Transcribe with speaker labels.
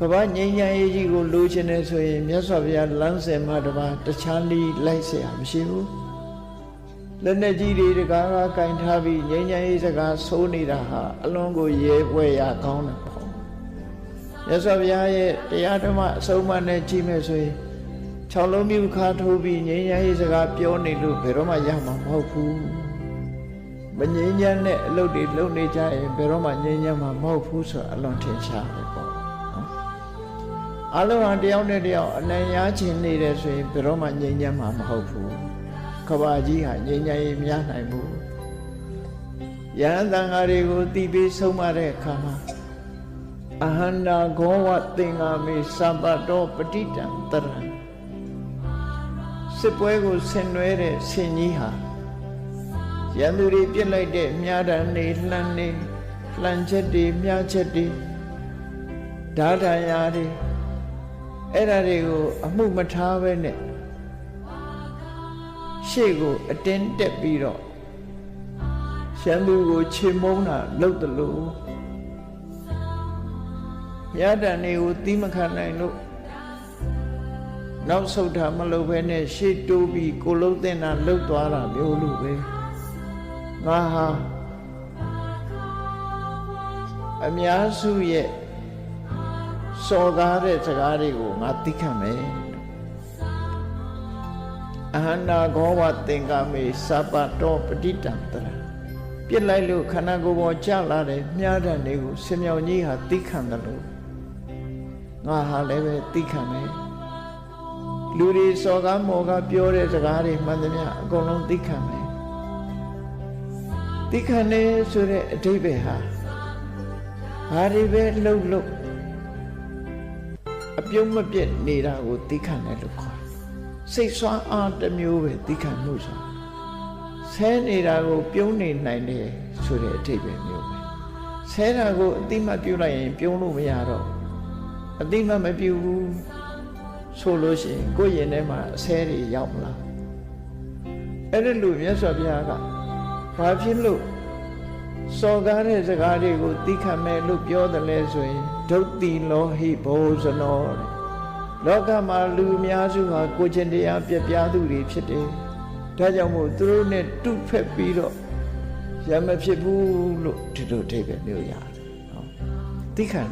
Speaker 1: ကမ္ဘာငြိမ်းချမ်းရေးကြီးကိုလိုချင်တယ်ဆိုရင်မြတ်စွာဘုရားလမ်းစဉ်မှာတပါတခြားနည်းလိုက်เสียမရှိဘူးလက်နဲ့ကြီးတွေတကားကကင်ထားပြီးငြိမ်းချမ်းရေးစကားဆိုးနေတာဟာအလွန်ကိုရဲဝဲရကောင်းတယ်ပေါ့မြတ်စွာဘုရားရဲ့တရားဓမ္မအဆုံးအမနဲ့ကြည့်မယ်ဆိုရင်၆လုံးမြူခါထိုးပြီးငြိမ်းချမ်းရေးစကားပြောနေလို့ဘယ်တော့မှရမှာမဟုတ်ဘူးမငြိမ်းချမ်းတဲ့အလုပ်တွေလုပ်နေကြရင်ဘယ်တော့မှငြိမ်းချမ်းမှာမဟုတ်ဘူးဆိုအလွန်ထင်ရှားတယ်ပေါ့နော် အလုံးဟာတယောက်နဲ့တယောက်အနိုင်ရခြင်းနေတယ်ဆိုရင်ဘယ်တော့မှငြိမ်းချမ်းမှာမဟုတ်ဘူးကဘာကြီးဟာငြိမ်းချမ်းရေးမရနိုင်ဘူးယဟန်တန်ဃာတွေကိုတီးပြီးဆုံးမတဲ့အခါမှာအဟန္တာဂောဝသင်္ဃာမေသဗ္ဗတောပဋိတံတရံစစ်ပွဲကိုဆင်နွှဲတဲ့ဆင်ကြီးဟာရန်သူတွေပြစ်လိုက်တဲ့မြားတန်နေလှမ်းနေလှမ်းချက်တွေမြားချက်တွေဓာတန်ရာတွေ အဲ့ဒါတွေကိုအမှုမထားပဲနဲ့ရှေ့ကိုအတင်းတက်ပြီးတော့ရန်သူကိုခြေမုံးတာလုပ်တယ်လို့မြားတန်တွေကိုတီးမခံနိုင်လို့နောက်ဆုတ်တာမလုပ်ဘဲနဲ့ရှေ့တိုးပြီးကိုလုံးတင်တာလှုပ်သွားတာမျိုးလို့ပဲငါဟာအများစုရဲ့ စော်ကားတဲ့စကားတွေကိုငါသိခံမယ်အဟန္တာဂောဝသင်္ကာမေစပတောပဋိတံတရပြစ်လိုက်လို့ခန္ဓာကိုယ်ပေါ်ကျလာတဲ့မြားတံတွေကိုဆင်မြောင်ကြီးဟာသိခံတယ်လို့ငါဟာလည်းပဲသိခံမယ်လူတွေစော်ကားမော်ကားပြောတဲ့စကားတွေမှန်သမျှအကုန်လုံးသိခံမယ်သိခံနေဆိုတဲ့အဓိပ္ပာယ်ဟာဘာတွေပဲလှုပ်လှုပ် အပြုံးမပြတ်နေတာကိုသိခံတယ်လို့ခေါ်တယ်စိတ်ဆွမ်းအားတစ်မျိုးပဲသိခံမှုဆိုဆဲနေတာကိုပြုံးနေနိုင်တယ်ဆိုတဲ့အဓိပ္ပာယ်မျိုးပဲဆဲတာကိုအတိမတ်ပြုတ်လိုက်ရင် ပြုံးလို့မရတော့အတိမတ်မပြုတ်ဘူးဆိုလို့ရှိရင်ကိုယ့်ရင်ထဲမှာအဆဲတွေရောက်မလားအဲ့ဒီလိုမြတ်စွာဘုရားကဘာဖြစ်လို့ စော်ကားတဲ့စကားတွေကိုသိခံမဲ့လို့ပြောတယ်လဲဆိုရင်ဒုတိလောဟိဘောဇနောတဲ့လောကမှာလူအများစုဟာကိုယ်ချင်းတရားပြပြသူတွေဖြစ်တယ်ဒါကြောင့်မို့သူတို့နဲ့တုဖက်ပြီးတော့ရမဖြစ်ဘူးလို့ဒီလိုအဓိပ္ပာယ်မျိုးရတယ်ဟောသိခံ